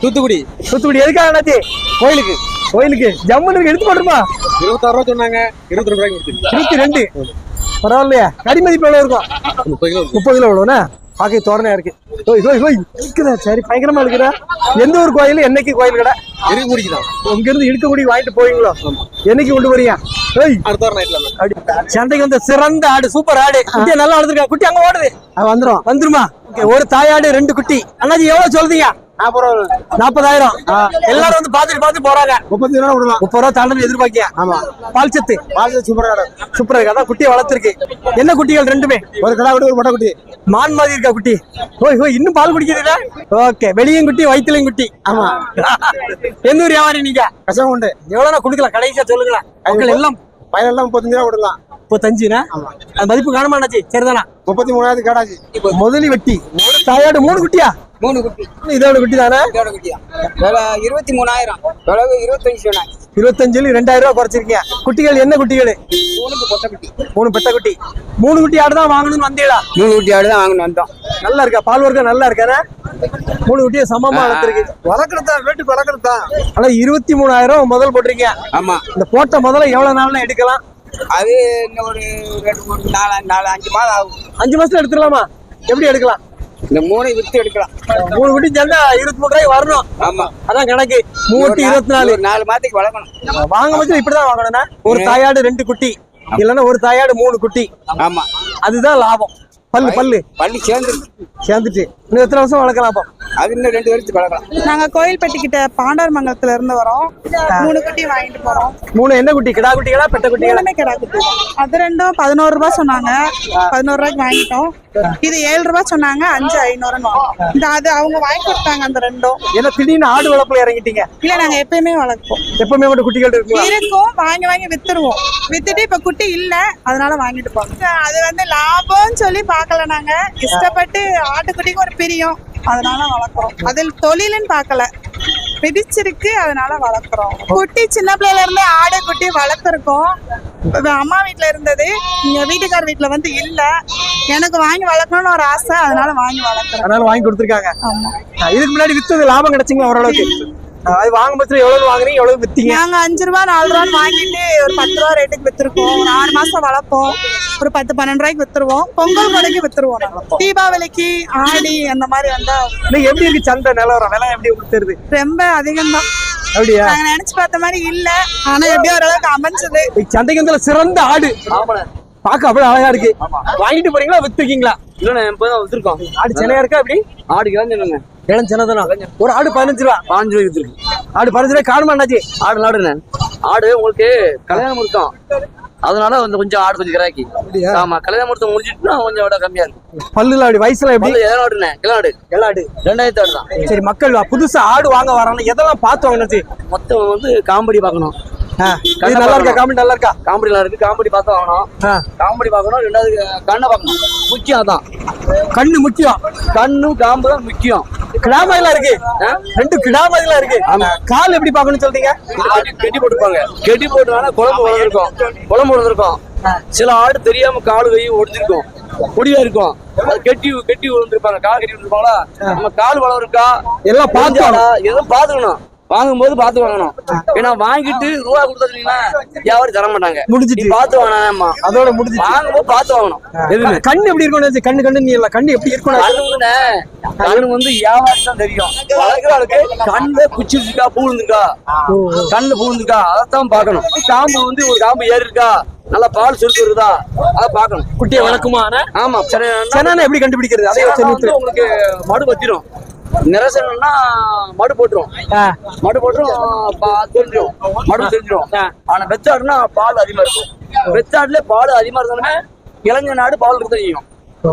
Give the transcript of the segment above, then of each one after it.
தூத்துக்குடி. தூத்துக்குடி எதுக்காக அண்ணாச்சி? கோயிலுக்கு. கோயிலுக்கு. ஜம்முன்னு எடுத்து போட்டுருமா? இருபத்தாறு ரூபா சொன்னாங்க. இருபத்தி ரெண்டு ரூபாய்க்கு இருபத்தி ரெண்டு. பரவாயில்லையா. கறி மதிப்பு எவ்வளவு இருக்கும்? முப்பது கிலோ முப்பது கிலோ எவ்வளோண்ணா பாக்கி தோரணையா இருக்கு. ஓய் ஓய் ஓய். இருக்குதா? சரி பயங்கரமா இருக்குதா? எந்த ஒரு கோயில்? என்னைக்கு கோயில் கடை? இருக்கு குடிக்குதான் இங்க இருந்து இழுக்கக்கூடிய வாங்கிட்டு போவீங்களோ? என்னைக்கு கொண்டு போறீங்க சந்தைக்கு வந்த சிறந்த ஆடு சூப்பர் ஆடு. குட்டியா நல்லா வளர்ந்துருக்கா குட்டி அங்க ஓடுது. வந்துரும். வந்துருமா? Okay, ஒரு தாயாடு ரெண்டு குட்டி. அண்ணாச்சி எவ்வளவு சொல்றீங்க? நாற்பதாயிரம். எல்லாரும் வந்து பாத்துட்டு பாத்து போறாங்க. முப்பத்தி ரூபா விடலாம் முப்பது ரூபா தாண்டல் எதிர்பார்க்கியா ஆமா. பால் சத்து. பால் சூப்பரா இடம் சூப்பரா இருக்கு. அதான் குட்டியை வளர்த்துருக்கு. என்ன குட்டிகள் ரெண்டுமே? ஒரு கடா குட்டி ஒரு மொட்டை குட்டி. மான் மாதிரி இருக்கா குட்டி? ஓய் ஓய் இன்னும் பால் குடிக்கிறீங்களா ஓகே. வெளியும் குட்டி வயிற்றுலையும் குட்டி. ஆமா. எந்த ஊர் வியாபாரி நீங்க? கஷ்டம் உண்டு. எவ்வளவு கொடுக்கலாம்? கடைசியா சொல்லுங்களேன். மக்கள் எல்லாம் பயிரெல்லாம் முப்பத்தஞ்சு ரூபா விடலாம் முப்பத்தஞ்சுனா மதிப்பு காணமாட்டாச்சு சரிதானா? முப்பத்தி மூணாயிரத்து கேடாச்சு. முதலி வெட்டி. தாயாடு மூணு குட்டியா? மூணு குட்டி. இதோட குட்டி தானே? இதோட குட்டியா? விலை இருபத்தி மூணாயிரம். விலகு இருபத்தஞ்சு சொன்னாங்க. இருபத்தஞ்சுல ரெண்டாயிரம் ரூபாய் குறைச்சிருக்கீங்க. குட்டிகள் என்ன குட்டிகள்? மூணுக்கு பொட்டை குட்டி. மூணு பெட்ட குட்டி. மூணு குட்டி ஆடு தான் வாங்கணும்னு வந்தீங்களா? மூணு குட்டி ஆடு தான் வாங்கணும் வந்தோம். நல்லா இருக்கா? பால் வர்க்கம் நல்லா இருக்கானே மூணு குட்டியை சமமா வளர்த்துருக்கு. வளர்க்கறதா? வீட்டுக்கு வளர்க்கறதா? ஆனா இருபத்தி மூணாயிரம் முதல் போட்டிருக்கீங்க. ஆமா. இந்த போட்ட முதல்ல எவ்வளவு நாள்ல எடுக்கலாம்? அது இன்னும் ஒரு ரெண்டு மூணு நாலு நாலு அஞ்சு மாதம் ஆகும். அஞ்சு மாசத்துல எடுத்துடலாமா? எப்படி எடுக்கலாம்? இந்த மூணை வித்து எடுக்கலாம். மூணு குட்டி சேர்ந்தா இருபத்தி மூணு ரூபாய் வரணும். ஆமா. அதான் கணக்கு. மூணு இருபத்தி நாலு. நாலு மாதத்துக்கு வளர்க்கணும். வாங்க பட்சம் இப்படிதான் வாங்கணும்னா ஒரு தாயாடு ரெண்டு குட்டி. இல்லைன்னா ஒரு தாயாடு மூணு குட்டி. ஆமா. அதுதான் லாபம். பல்லு பல்லு. பள்ளி சேர்ந்துருக்கு. சேர்ந்துட்டு. இன்னும் எத்தனை வருஷம் வளர்க்கலாம் அப்போ? அது இன்னும் ரெண்டு வருஷத்துக்கு வளர்க்கலாம். நாங்க கோயில்பட்டி கிட்ட பாண்டார் மங்கலத்துல இருந்து வரோம். மூணு குட்டி வாங்கிட்டு போறோம். மூணு என்ன குட்டி? கிடா குட்டிகளா பெட்ட குட்டிகளா? மூணுமே கிடா குட்டி. அது ரெண்டும் பதினோரு ரூபாய் சொன்னாங்க. பதினோரு ரூபாய்க்கு வாங்கிட்டோம். இது ஏழு ரூபாய் சொன்னாங்க அஞ்சு ஐநூறுன்னு. வாங்கிட்டோம். இந்த அது அவங்க வாங்கி கொடுத்தாங்க அந்த ரெண்டும். ஏன்னா திடீர்னு ஆடு வளர்ப்புல இறங்கிட்டீங்க. இல்ல நாங்க எப்பயுமே வளர்ப்போம். எப்பவுமே மட்டும் குட்டிகள் இருக்குங்களா இருக்கும் வாங்கி வாங்கி வித்துருவோம். வித்துட்டு இப்ப குட்டி இல்ல அதனால வாங்கிட்டு போறோம். அது வந்து லாபம்னு சொல்லி பார்க்கல நாங்க. இஷ்டப்பட்டு ஆட்டுக்குட்டிக்கு ஒரு பிரியம். அதனால வளர்க்குறோம். அதில் தொழிலுன்னு பார்க்கல. பிடிச்சிருக்கு அதனால வளர்க்குறோம். குட்டி சின்ன பிள்ளையில இருந்தே ஆடு குட்டி வளர்த்துருக்கோம். அம்மா வீட்ல இருந்தது. இங்க வீட்டுக்கார் வீட்ல வந்து இல்ல. எனக்கு வாங்கி வளர்க்கணும்னு ஒரு ஆசை. அதனால வாங்கி வளர்க்குறேன் அதனால வாங்கி கொடுத்துருக்காங்க. ஆமா. இதுக்கு முன்னாடி வித்தது லாபம் கிடைச்சிங்களா ஓரளவுக்கு? அது வாங்கும் பட்சத்துல எவ்வளவு வாங்குறீங்க எவ்வளவு வித்தீங்க? நாங்க அஞ்சு ரூபா நாலு ரூபான்னு வாங்கிட்டு ஒரு பத்து ரூபா ரேட்டுக்கு வித்துருக்கோம். ஒரு ஆறு மாசம் வளர்ப்போம். ஒரு பத்து பன்னெண்டு ரூபாய்க்கு வித்துருவோம். பொங்கல் கொடைக்கு வித்துருவோம். தீபாவளிக்கு ஆடி அந்த மாதிரி வந்தா எப்படி இருக்கு சந்தை நிலவரம்? விலை எப்படி தெரியுது? ரொம்ப அதிகம் தான் அப்படியா? நாங்க நினைச்சு பார்த்த மாதிரி இல்ல. ஆனா எப்படியோ ஓரளவுக்கு அமைஞ்சது. சந்தைக்கு வந்து சிறந்த ஆடு. பார்க்க அவ்வளவு அழகா இருக்கு. வாங்கிட்டு போறீங்களா வித்துருக்கீங்களா? இல்லண்ணே இப்போ தான் வச்சிருக்கோம் ஆடு சென்னையா இருக்கா அப்படி ஆடு இறந்துருங்க இளம் சின்னதானா ஒரு ஆடு பதினஞ்சு ரூபா. பாஞ்சு ரூபாய்க்கு வச்சிருக்கு. ஆடு பதினஞ்சு ரூபாய் காணுமா அண்ணாச்சி? ஆடு நாடுண்ணே ஆடு உங்களுக்கு கல்யாணம் முறுத்தம் அதனால வந்து கொஞ்சம் ஆடு கொஞ்சம் கிராக்கி. ஆமா கல்யாண முறுத்தம் முடிஞ்சிட்டுனா கொஞ்சம் விட கம்மியா இருக்கும் பல்லுல அப்படி வயசுல எப்படி? வந்து எதனா ஆடுண்ணே கிளாடு எல்லாடு ரெண்டாயிரத்து ஆடு தான். சரி மக்கள் புதுசா ஆடு வாங்க வராங்க. எதெல்லாம் பார்த்து வாங்கினது மொத்தம் வந்து காமெடி பார்க்கணும். இது நல்லா இருக்கா? காமெண்ட் நல்லா இருக்கா? காமெடிலாம் இருக்கு. காமெடி பார்த்து வாங்கணும் ஆ, காமெடி பார்க்கணும். ரெண்டாவது கண்ணை பார்க்கணும். முக்கியம் அதான். கண்ணு முக்கியம். கண்ணும் காம்பு தான் முக்கியம். கிடாமதிலாம் இருக்கு. ரெண்டு கிடாமதிலாம் இருக்கு. கால் எப்படி பார்க்கணும்னு சொல்றீங்க? கெட்டி- போட்டுப்பாங்க. கெட்டி போட்டு வேணா குழம்பு வளர்ந்துருக்கும். குழம்பு வளர்ந்துருக்கும். சில ஆடு தெரியாம கால் கை ஒடிஞ்சிருக்கும். பொடியா இருக்கும். கெட்டி கெட்டி விழுந்திருப்பாங்க கால் கட்டி விழுந்திருப்பாங்களா நம்ம கால் வளம் இருக்கா எல்லாம் பார்த்து எதுவும் பாத்துக்கணும் வாங்கும்போது பார்த்து வாங்கணும். ஏன்னா வாங்கிட்டு ரூபா கொடுத்தீங்கன்னா வியாபாரம் தர மாட்டாங்க. முடிஞ்சிட்டு. பார்த்து வாங்கினாமா அதோட முடிஞ்சு வாங்கும்போது பார்த்து வாங்கணும். கண்ணு எப்படி இருக்கணும் கண்ணு கண்ணு நீ இல்ல. கண்ணு எப்படி இருக்கணும் கண்ணு வந்து கண்ணு வியாபாரம் தெரியும். வளர்க்குற ஆளுக்கு கண்ணுல குச்சி இருக்கா பூ இருந்திருக்கா கண்ணுல பூ இருந்திருக்கா அதைத்தான் பார்க்கணும். காம்பு வந்து ஒரு காம்பு ஏறி இருக்கா? நல்லா பால் சுருக்கு வருதா? அதை பார்க்கணும். குட்டியை வளர்க்குமா ஆமா. சரி சென்னான எப்படி கண்டுபிடிக்கிறது? அதே உங்களுக்கு மடு வச்சிரும் நிரசனம்னா மடு போட்டுரும். மடு போட்டுரும் தெரிஞ்சிரும். மடு தெரிஞ்சிரும். ஆனா வெச்சாடுனா பால் அதிகமா இருக்கும். வெச்சாடுல பால் அதிகமா இருந்தாலுமே இளைஞ நாடு பால் இருக்க தெரியும்.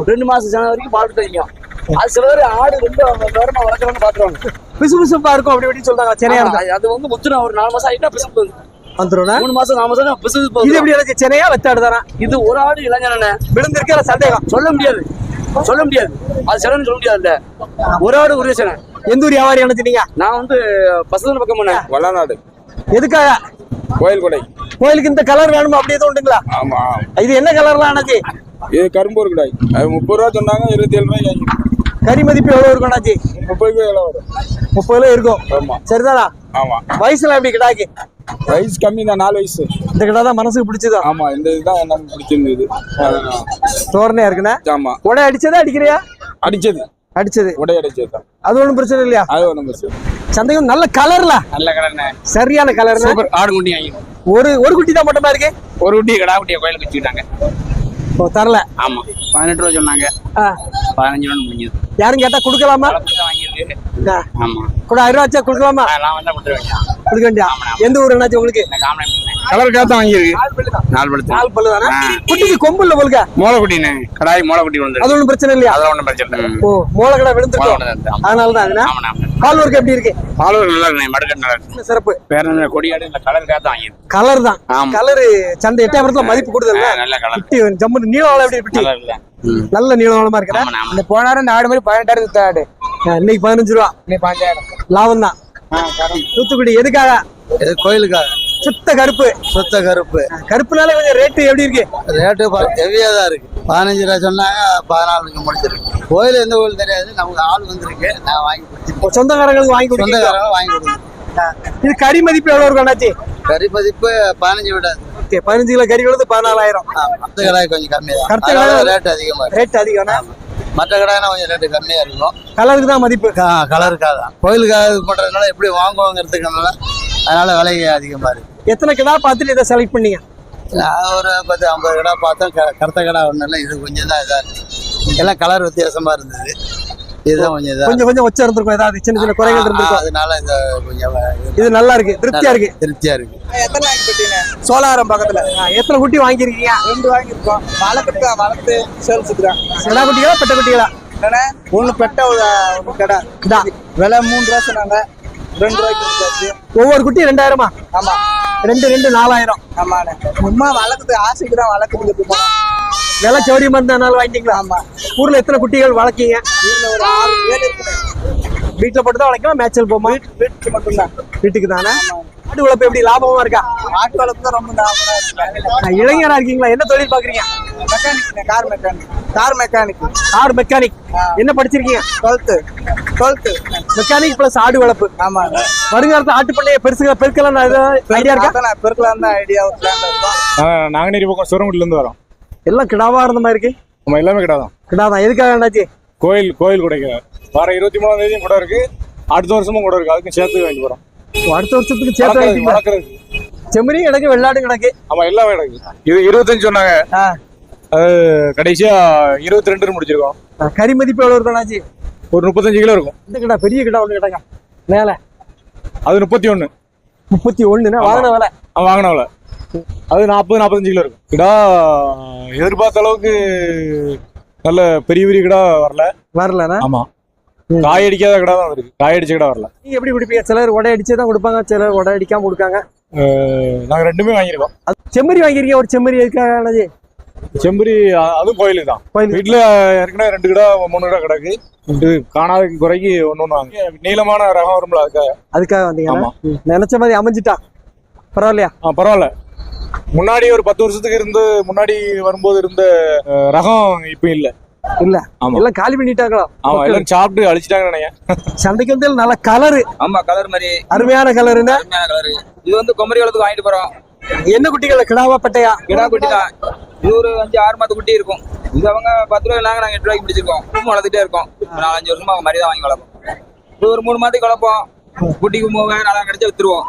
ரெண்டு மாசம் சேன வரைக்கும் பால் இருக்க தெரியும். அது சில பேர் ஆடு ரொம்ப வேறமா வளர்க்கணும்னு பாத்துருவாங்க பிசு பிசுப்பா இருக்கும் அப்படி இப்படி சொல்றாங்க. இருந்தா. அது- வந்து முத்துனா ஒரு நாலு மாசம் ஆயிட்டா பிசுப்பு வந்து. வந்துடும் மூணு மாசம் நாலு மாசம் பிசுப்பு இது. எப்படி எனக்கு சென்னையா வெத்தாடு தானே இது ஒரு ஆடு இளைஞன விழுந்திருக்கிற சந்தேகம். சொல்ல முடியாது. சொல்ல முடியாது. அது சிலன்னு சொல்ல முடியாதுல்ல. ஒரு ஆடு ஒரே சில எந்த ஊர் வியாபாரி அனுப்பிச்சிட்டீங்க? நான் வந்து பசங்க பக்கம் போனேன். வல்லநாடு எதுக்காக? கோயில் கொடை. கோயிலுக்கு இந்த கலர் வேணுமா? அப்படி எதுவும் உண்டுங்களா? ஆமா. இது என்ன கலர்லாம் அண்ணாச்சி? இது கரும்பூர் கடாய் அது முப்பது ரூபா சொன்னாங்க இருபத்தி ஏழு ரூபாய்க்கு கறி மதிப்பு எவ்வளவு இருக்கும் அண்ணாச்சி? முப்பது கிலோ வரும்? முப்பது கிலோ இருக்கும். ஆமா. சரிதானா? ஆமா. வயசுல எப்படி கிடாக்கு? வயசு கம்மி தான் நாலு வயசு. இந்த கிடா தான் மனசுக்கு பிடிச்சதா? ஆமா இந்த இதுதான் நமக்கு பிடிச்சிருந்தது. தோரணையா இருக்குண்ணா? ஆமா. உடை அடிச்சதா அடிக்கிறியா அடிச்சது. அடிச்சது. உடை அடிச்சது அது ஒண்ணும் பிரச்சனை இல்லையா? அது ஒன்றும் பிரச்சனை சந்தேகம் நல்ல கலர்ல நல்ல கலர்ண்ணே சரியான கலர் சூப்பர். ஆடு குட்டி ஒரு ஒரு குட்டி தான் மட்டுமா இருக்கு. ஒரு குட்டி கடா குட்டியை கோயிலுக்கு வச்சுக்கிட்டாங்க. ஓ தரல. ஆமா. பதினெட்டு ரூபா சொன்னாங்க. பதினஞ்சு ரூபா முடிஞ்சது. யாரும் கேட்டா கொடுக்கலாமா? ஆமா. கூட ஆயிரம் ரூபா வச்சா கொடுக்கலாமா? நான் வந்தா கொடுத்துட வேண்டியதான் கொடுக்க வேண்டியா? எந்த ஊர் என்னாச்சு உங்களுக்கு காமனை கலருக்காக தான் வாங்கியிருக்கு. நாலு பழுத்து நாலு பல்லு தானே. குட்டிக்கு கொம்பு இல்ல போலுக்க? மோளை குட்டிண்ணே கடாய் மோளை குட்டி வந்து அது ஒண்ணும் பிரச்சனை இல்லையா? அதெல்லாம் ஒன்றும் பிரச்சனை இல்லை. ஓ மூளை கடை தான் அதனால தான் அதுனா பால் ஒர்க் எப்படி இருக்கு? பாலூர் நல்லா இருக்குண்ணே மடுக்கட்டு நல்லா இருக்கு. சிறப்பு. வேற என்ன கொடியாடு இந்த கலருக்காக தான் வாங்கியிருக்கு. கலர் தான். கலர் சந்தை எட்டாயிரத்துல மதிப்பு கூடுதல் ஆ, நல்ல கலர். குட்டி ஜம்மு நீளவாளம் எப்படி குட்டி? நல்லா இருக்குல்ல ம். நல்ல நீளவாளமா இருக்கிற ஆமாண்ணா ஆமா இந்த போனாரு இந்த ஆடு மாதிரி பதினெட்டாயிரம் சுத்த ஆடு. இன்னைக்கு பதினஞ்சு ரூபா. இன்னைக்கு பாஞ்சாயிரம் லாபம் தான். தூத்துக்குடி எதுக்காக? கோயிலுக்காக. சுத்த கருப்பு. சுத்த கருப்பு. கருப்புனால கொஞ்சம் ரேட்டு எப்படி இருக்கு? ரேட்டு ஹெவியாக தான் இருக்கு. பதினஞ்சு ரூபா சொன்னாங்க பதினாலுக்கு முடிச்சிருக்கு கோயில் எந்த கோயில் தெரியாது நமக்கு ஆள் வந்திருக்கு நான் வாங்கி கொடுத்துருக்கேன் சொந்தக்காரங்களுக்கு வாங்கி சொந்தக்காரங்க வாங்கி கொடுத்துருக்கேன் இது கறி மதிப்பு எவ்வளவு இருக்கும் அண்ணாச்சி? கறி மதிப்பு பதினஞ்சு விடாது ஓகே பதினஞ்சு கிலோ கறி விழுந்து பதினாலாயிரம். மற்ற கடாய் கொஞ்சம் கம்மி தான். கருத்த அதனால கடாய் ரேட் அதிகமாக இருக்கு. ரேட் அதிகம்னா மற்ற கடாய்னா கொஞ்சம் ரேட்டு கம்மியாக இருக்கும். கலருக்கு தான் மதிப்பு? கலருக்காக தான். கோயிலுக்காக இது பண்ணுறதுனால எப்படி வாங்குவாங்கிறதுக்குனால அதனால விலை அதிகமாக இருக்கு. எத்தனை கிடா பார்த்துட்டு இதை செலக்ட் பண்ணீங்க? நான் ஒரு பத்து ஐம்பது கடை பார்த்தோம். க கருத்த கடை ஒன்றும் இது கொஞ்சம் தான் இதாக இருக்கு. எல்லாம் கலர் வித்தியாசமாக இருந்தது. இதுதான் கொஞ்சம் இதாக கொஞ்சம் கொஞ்சம் உச்சம் இருந்திருக்கும். ஏதாவது சின்ன சின்ன குறைகள் இருந்திருக்கும். அதனால இந்த கொஞ்சம் இது நல்லா இருக்கு. திருப்தியா இருக்கு. திருப்தியா இருக்கு. எத்தனை நாளைக்கு கட்டினே சோழாரம் பக்கத்துல. எத்தனை குட்டி வாங்கியிருக்கீங்க? ரெண்டு வாங்கியிருக்கோம். வளர்க்குறதா வளர்த்து சேல்ஸுக்கு தான் கிடா குட்டிகளா பெட்ட குட்டிகளா? ஒன்று பெட்ட ஒன்று கடை. விலை மூணு ரூபா சொன்னாங்க. ரெண்டு ரூபாய்க்கு ஒவ்வொரு குட்டி ரெண்டாயிரமா? ஆமா. ரெண்டு ரெண்டு நாலாயிரம். ஆமாண்ணே சும்மா வளர்க்குறது ஆசைக்கு தான் வளர்க்குறதுக்கு விலை சௌரியமா இருந்ததுனால வாங்கிட்டீங்களா? ஆமா. ஊர்ல எத்தனை குட்டிகள் வளர்க்கீங்க? வீட்டில் ஒரு ஆறு ஏழு வீட்டுல போட்டு தான் வளர்க்கலாம் மேய்ச்சல் போமா? வீட்டுக்கு மட்டும்தான். வீட்டுக்கு தானே? ஆடு வளர்ப்பு எப்படி? லாபமா இருக்கா? ஆட்டு வளர்ப்பு தான் ரொம்ப ஆ, இளைஞரா இருக்கீங்களா? என்ன தொழில் பாக்குறீங்க? மெக்கானிக்ண்ணே கார் மெக்கானிக் கார் மெக்கானிக் ஆடு மெக்கானிக் என்ன படிச்சிருக்கீங்க? டுவெல்த்து டுவெல்த்து மெக்கானிக் பிளஸ் ஆடு வளர்ப்பு. ஆமாங்க வருங்காலத்துல ஆட்டு பண்ணைய பெருசுக பெருக்கலாம் ஐடியா இருக்கா? பெருக்கலாம் தான் ஐடியா நாங்குநேரி பக்கம் சுரங்குடில இருந்து வரோம். எல்லாம் கிடாவா இருந்த மாதிரி இருக்கு? நம்ம எல்லாமே கிடாதான். கிடா தான் எதுக்காக வேண்டாச்சு கோயில் கோயில் கூட வர இருபத்தி மூணாம் தேதியும் கூட இருக்கு. அடுத்த வருஷமும் கூட இருக்கு. அதுக்கும் சேர்த்து வாங்கிட்டு போறோம். அடுத்த வருஷத்துக்கு சேர்த்து வாங்கிட்டீங்களா? வளர்க்கறது. செம்மறியும் கிடக்கு வெள்ளாடும் கிடக்கு. ஆமா எல்லாமே கிடக்கு. இது இருபத்தஞ்சு சொன்னாங்க. அது கடைசியா இருபத்தி ரெண்டு முடிச்சிருக்கோம் கறி மதிப்பு எவ்வளவு இருக்கணாச்சு ஒரு முப்பத்தஞ்சு கிலோ இருக்கும். இந்த கிடா பெரிய கிடா ஒண்ணு கிடக்கா? மேல. அது முப்பத்தி ஒண்ணு. முப்பத்தி ஒண்ணுன்னா வாங்கின விலை? அவன் வாங்கினவள அது நாற்பது நாற்பத்தஞ்சு கிலோ இருக்கும். கிடா எதிர்பார்த்த அளவுக்கு நல்ல பெரிய பெரிய கிடா வரல. வரலண்ணா? ஆமா. காய் அடிக்காத கிடா தான் இருக்கு. காய் அடிச்ச கிடா வரல. நீங்க எப்படி கொடுப்பீங்க? சிலர் உடை அடிச்சே தான் கொடுப்பாங்க சிலர் உடை அடிக்காம கொடுக்காங்க. நாங்க ரெண்டுமே வாங்கியிருக்கோம். செம்மறி வாங்கிருக்கீங்க ஒரு செம்மறி அண்ணாச்சி? செம்பரி அதுவும் கோயிலுக்கு தான். வீட்டுல ஏற்கனவே ரெண்டு கிடா மூணு கிடா கிடக்கு. இது காணாத குறைக்கு ஒண்ணு ஒண்ணு வாங்க. நீளமான ரகம் வரும்ல அதுக்காக. அதுக்காக வந்தீங்கன்னா ஆமா. நினைச்ச மாதிரி அமைஞ்சிட்டா? பரவாயில்லையா? ஆ, பரவாயில்ல. முன்னாடி ஒரு பத்து வருஷத்துக்கு இருந்து முன்னாடி வரும்போது இருந்த ரகம் இப்ப இல்ல. இல்ல. எல்லாம் காலி பண்ணிட்டாங்களா? ஆமா எல்லாரும் சாப்பிட்டு அழிச்சிட்டாங்கன்னு நினைக்கிறேன். சந்தைக்கு வந்து நல்ல கலரு ஆமா கலர் மாதிரி. அருமையான கலருன்னா அருமையான கலர் இது வந்து குமரி வளத்துக்கு வாங்கிட்டு போறோம். என்ன குட்டிகள்? கிடாவா பட்டையா கிடா குட்டி தான். இது ஒரு அஞ்சு ஆறு மாத குட்டி இருக்கும். இது அவங்க பத்து ரூபாய் நாங்க நாங்க எட்டு ரூபாய்க்கு பிடிச்சிருக்கோம். வளர்த்துட்டே இருக்கோம். நாலஞ்சு வருஷமா அவங்க மாதிரி தான் வாங்கி வளர்ப்போம். இது ஒரு மூணு மாதத்துக்கு வளர்ப்போம். குட்டிக்கு மூவாயிரம் நாலாயிரம் கிடைச்சா வித்துருவோம்.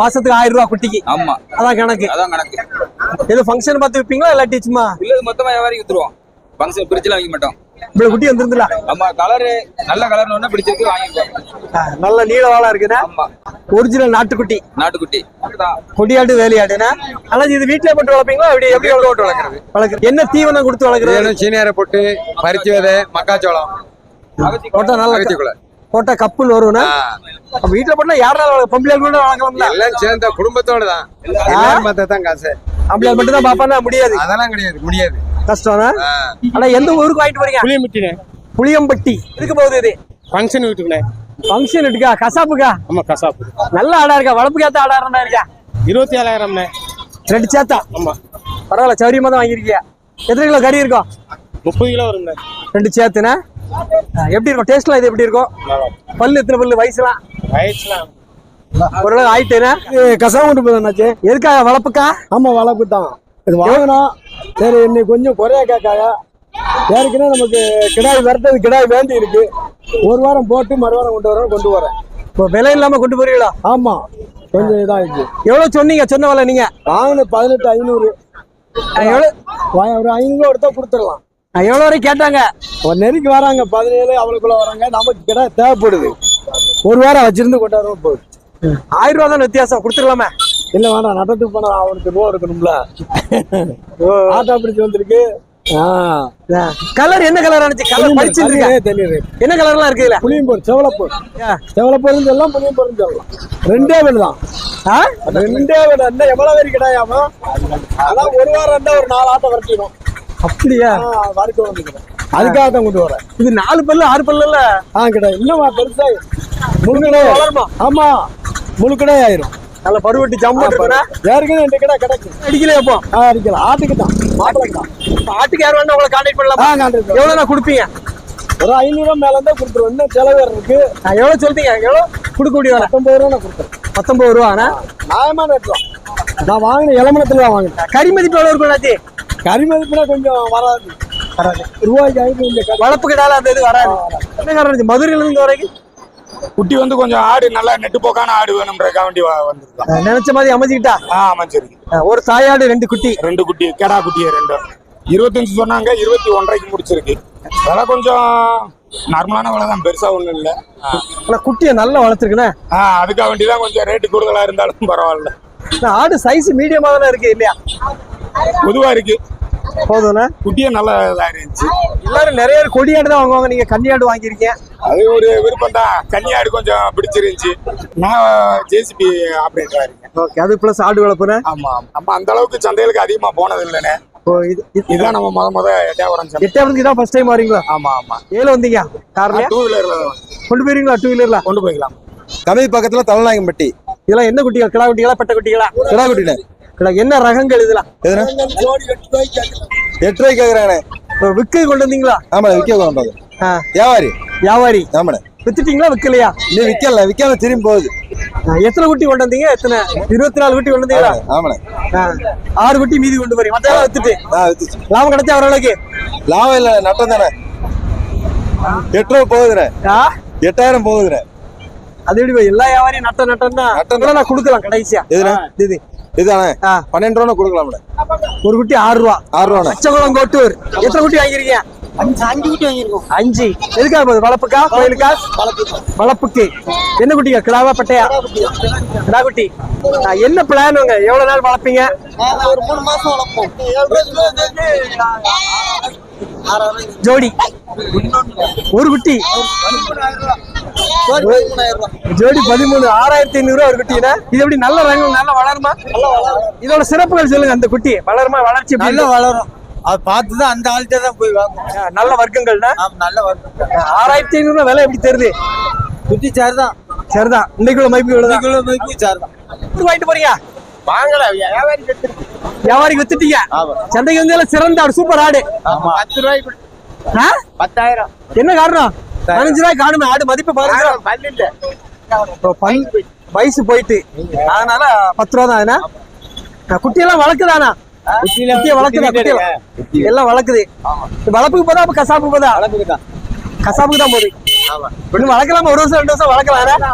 மாசத்துக்கு ஆயிரம் ரூபாய் குட்டிக்கு? ஆமா. அதான் கணக்கு. அதான் கணக்கு. ஏதோ ஃபங்க்ஷன் பார்த்து விப்பீங்களா இல்லாட்டி சும்மா? இல்ல இது மொத்தமா வியாபாரிக்கு வித்துருவோம். ஃபங்க்ஷன் பிரிச்சுலாம் வைக்க மாட்டோம். இவ்வளவு குட்டி வந்துருந்துல? ஆமா கலரு நல்ல கலர்னு ஒண்ணு பிடிச்சிருக்கு வாங்கிக்குவோம் நல்ல நீள வாழா இருக்குன்னா ஆமா. ஒரிஜினல் நாட்டுக்குட்டி. நாட்டுக்குட்டி. அதுதான் கொடியாடு வேலையாடுனா ஆனா இது வீட்லயே போட்டு வளர்ப்பீங்களா? எப்படி எப்படி போட்டு வளர்க்குறது. வளர்க்குறது? என்ன தீவனம் கொடுத்து வளர்க்குறது? சீனியரை போட்டு பருத்தி விதை மக்காச்சோளம். போட்டா நல்லா அகத்திக்குள்ள போட்டா கப்புன்னு வரும்னா? வீட்டுல போட்டா யாரால பொம்பளை கூட வளர்க்கலாம்ல? எல்லாம் சேர்ந்த குடும்பத்தோட தான். எல்லாரும் பார்த்தா தான் காசு. அப்படி மட்டும் தான் பாப்பானா முடியாது. அதெல்லாம் கிடையாது முடியாது. கஷ்டம் ஆனா எந்த ஊருக்கு வாங்கிட்டு போறீங்க? புளியமிட்டினே புளியம்பட்டி. எதுக்கு போகுது இது? ஃபங்க்ஷன் வீட்டுக்குண்ணே ஃபங்க்ஷன் இருக்கா கசாப்புக்கா? ஆமா கசாப்பு. நல்ல ஆடா இருக்கா? வளர்ப்புக்கு ஏத்த ஆடா இருக்கா? இருபத்தி ஏழாயிரம்ண்ணே ரெண்டு சேத்தா ஆமா. பரவாயில்ல சௌரியமா தான் வாங்கிருக்கியா எத்தனை கிலோ கறி இருக்கும்? முப்பது கிலோ வரும்ண்ணே. ரெண்டு சேத்துனா எப்படி இருக்கும்? டேஸ்ட்லாம் இது எப்படி இருக்கும்? பல்லு எத்தனை பல்லு? வயசுலாம்? வயசுலாம் ஓரளவு ஆயிட்டேனா போதாச்சு எதுக்காக? வளர்ப்புக்கா? ஆமா வளர்ப்பு தான். இது வாங்கினோம் சரி இன்னைக்கு கொஞ்சம் குறைய கேட்காங்க ஏற்கனவே நமக்கு கிடாய் வரட்டது கிடாய் வேண்டி இருக்கு. ஒரு வாரம் போட்டு மறுவாரம் கொண்டு வரேன் கொண்டு வரேன். இப்போ விலை இல்லாம கொண்டு போறீங்களா? ஆமா. கொஞ்சம் இதாகிடுச்சு எவ்வளவு சொன்னீங்க? சொன்ன விலை நீங்க. வாங்கின பதினெட்டு ஐநூறு. வா- ஒரு ஐநூறு எடுத்தா கொடுத்துடலாம். ஆ, எவ்வளவு வரை கேட்டாங்க? ஒரு நெருக்கி வராங்க பதினேழு அவளுக்குள்ள வராங்க. நமக்கு கிடாய் தேவைப்படுது. ஒரு வாரம் வச்சிருந்து கொண்டாடுவோம் போகுது ஆயிரம் ரூபா தான் வித்தியாசம். கொடுத்துடலாமே. இல்ல வேணாம் நட்டத்துக்கு போனா அவனுக்கு ரூபா எடுக்கணும்ல ஆட்டா பிடிச்சி வந்திருக்கு. கலர் என்ன கலர் ஆனிச்சு கலர் படிச்சிருக்கீங்க தெரியுது. என்ன கலர்லாம் இருக்கு இதுல? புளியம்பூர் செவலப்பூர் ஆ. செவலப்பூர்னு சொல்லலாம் புளியம்பூர்னு சொல்லலாம். ரெண்டே வீடு தான்? ரெண்டே வீடு என்ன எவ்வளவு பேர் கிடையாம அதான் ஒரு வாரம் இருந்தா ஒரு நாலு ஆட்டை வரைக்கணும் அப்படியா? வரைக்கும் வந்துக்கிறேன் அதுக்காக தான் கொண்டு வரேன். இது நாலு பல்லு ஆறு பல்லுல ஆ கிடையாது. இன்னும் பெருசா முழுக்கடை வளருமா? ஆமா. முழுக்கடை ஆயிரும் நல்ல பருவட்டி இருக்குன்னா ஏற்கனவே ரெண்டு கடை கிடைக்கும். அடிக்கலையா அப்போ? ஆ அடிக்கலாம். ஆட்டுக்கு தான் மாப்பிளைக்கு தான் ஆட்டுக்கு யார் வேணா உங்களை கான்டாக்ட் பண்ணலாம்? ஆ கான்ட்ராக்ட் எவ்வளவு நான் கொடுப்பீங்க? ஒரு ஐநூறுவா மேல இருந்தா கொடுத்துருவோம் இன்னும் செலவு இருக்கு. நான் எவ்வளவு சொல்றீங்க? எவ்வளவு? கொடுக்க முடியும்? பத்தொன்பது ரூபா நான் கொடுத்துறேன் பத்தொன்பது ரூபாண்ணா நியாயமான ரேட் தான் நான் வாங்கின இளமணத்துல தான் வாங்கினேன். கறி மதிப்பு எவ்வளவு இருக்கும் அண்ணாச்சி? கறி மதிப்புனா கொஞ்சம் வராது. வராது. ரூபாய்க்கு கறி. வளர்ப்பு கிடால அந்த இது வராது. என்ன காரணம் இருந்துச்சு? மதுரையில இருந்து இங்க வரைக்கும்? குட்டி வந்து கொஞ்சம் ஆடு நல்லா நெட்டு போக்கான ஆடு வேணும்ன்றக்கா வேண்டி வந்திருக்கான் அஹ் நினைச்ச மாதிரி அமைச்சுக்கிட்டா ஆ அமைச்சிருக்கு அஹ் ஒரு தாயாடு ரெண்டு குட்டி. ரெண்டு குட்டி கெடா குட்டியை ரெண்டும் இருபத்தஞ்சு சொன்னாங்க இருபத்தி ஒன்றரைக்கு முடிச்சிருக்கு. விலை கொஞ்சம் நார்மலான விலை தான் பெருசா ஒண்ணும் இல்ல. ஆனா குட்டியை நல்லா வளர்த்துருக்குண்ணே. ஆ அதுக்காக வேண்டி தான் கொஞ்சம் ரேட்டு கூடுதலா இருந்தாலும் பரவாயில்ல. ஆடு சைஸ் மீடியமா தானே இருக்கு இல்லையா? பொதுவா இருக்கு. போதும்ண்ணே. குட்டியே நல்லா இருந்துச்சு எல்லாரும் நிறைய பேர் கொடியாடு தான் வாங்குவாங்க. நீங்க கன்னியாடு வாங்கியிருக்கீங்க. அது ஒரு விருப்பம் தான். கன்னியாடு கொஞ்சம் பிடிச்சிருந்துச்சு. நான் ஜேசிபி ஆப்ரேட்டரா இருக்கேன். ஓகே அது பிளஸ் ஆடு வளர்ப்புண்ணே ஆமா ஆமா. நம்ம அந்த அளவுக்கு சந்தைகளுக்கு அதிகமா போனது இது- இதுதான் நம்ம முத முத எட்டாவரம் சந்தை. எட்டாவது தான் ஃபர்ஸ்ட் டைம் வரீங்களா? ஆமா ஆமா. ஏழு வந்தீங்க? கார்லயா டூ வீலர்ல கொண்டு போயிருங்களா டூ வீலர்ல கொண்டு போய்க்கலாம். தமிழ் பக்கத்துல தமிழ்நாயகம்பட்டி இதெல்லாம் என்ன குட்டிகள்? கிடா குட்டிகளா பெட்ட குட்டிகளா? கிடா குட்டினே கிடா என்ன ரகங்கள் இதெல்லாம்? எட்டு ரூபாய்க்கு கேக்குறானே. இப்போ விக்கு கொண்டு வந்தீங்களா? ஆமாண்ணே விற்க கொண்டாது ஆ, வியாபாரி. வியாபாரி. ஆமாண்ணே. வித்துட்டீங்களா விக்கலையா? இன்னும் விற்கல விற்காம திரும்பி போகுது. எத்தனை குட்டி கொண்டு வந்தீங்க? எத்தனை? இருபத்தி நாலு குட்டி கொண்டு வந்தீங்களா? ஆமாண்ணே ஆறு குட்டி மீதி கொண்டு போறீங்க. மத்த வித்துட்டு. லாபம் கிடைச்சா ஓரளவுக்கு? லாபம் இல்ல நட்டம் தானே. எட்டு ரூபா போகுதுண்ணே எட்டாயிரம் போகுதுண்ணே. அது எப்படி எல்லா வியாபாரியும் நட்டம் நட்டம் நட்டம் நான் கொடுக்கலாம் கடைசியா. இது. இதுதானே? ஆ. பன்னெண்டு ரூபா கொடுக்கலாம்ண்ணே ஒரு குட்டி ஆறு ரூபா. ஆறு ரூபாண்ணே? பச்சைக்குளம் கோட்டூர். எத்தனை குட்டி வாங்கிருக்கீங்க அஞ்சு குட்டி வாங்கியிருக்கோம். அஞ்சு. எதுக்காக போகுது? வளர்ப்புக்கா? கோயிலுக்கா? வளர்ப்புக்கு. என்ன குட்டிங்க கிடாவா பட்டையா கிடா குட்டி. என்ன பிளானுங்க எவ்வளவு நாள் வளர்ப்பீங்க? ஒரு மூணு மாசம் வளர்ப்போம். ஜோடி. ஒரு குட்டி. ஜோடி பதிமூணு ஆறாயிரத்தி ஐநூறு ரூபா ஒரு குட்டினா இது எப்படி நல்ல ரகம் நல்லா வளருமா? இதோட சிறப்புகள் சொல்லுங்க அந்த குட்டி. வளருமா வளர்ச்சி நல்லா? வளரும். அது பார்த்து தான் அந்த ஆள்கிட்ட தான் போய் வாங்குவோம் நல்ல வர்க்கங்கள்னா? ஆமா நல்ல வரும் ஆறாயிரத்தி ஐநூறு ரூபா விலை எப்படி தெரியுது? குட்டி சார் தான் சரிதான். இன்னைக்குள்ள மைப்பு இவ்வளவுதான். கிலோ மதிப்பு சார் தான் வாங்கிட்டு போறீங்க? வாங்கல வியாபாரி வியாபாரிக்கு வித்துட்டீங்க? சந்தைக்கு வந்து எல்லாம் சிறந்த ஆடு சூப்பர் ஆடு. ஆமா. பத்து ரூபாய்க்கு? பத்தாயிரம். என்ன காரணம்? பதினஞ்சு ரூபாய் காணுமே ஆடு மதிப்பு பதினஞ்சு வயசு போயிட்டு. அதனால பத்து ரூபா தான் குட்டியெல்லாம் வளர்க்குதானா வளர்க்குதா எல்லாம் வளர்க்குது. வளர்ப்புக்கு போதா அப்ப கசாப்புக்கு போதா? கசாப்புக்கு தான் போகுது. இன்னும் வளர்க்கலாமா? ஒரு வருஷம் ரெண்டு வருஷம் வளர்க்கலாம்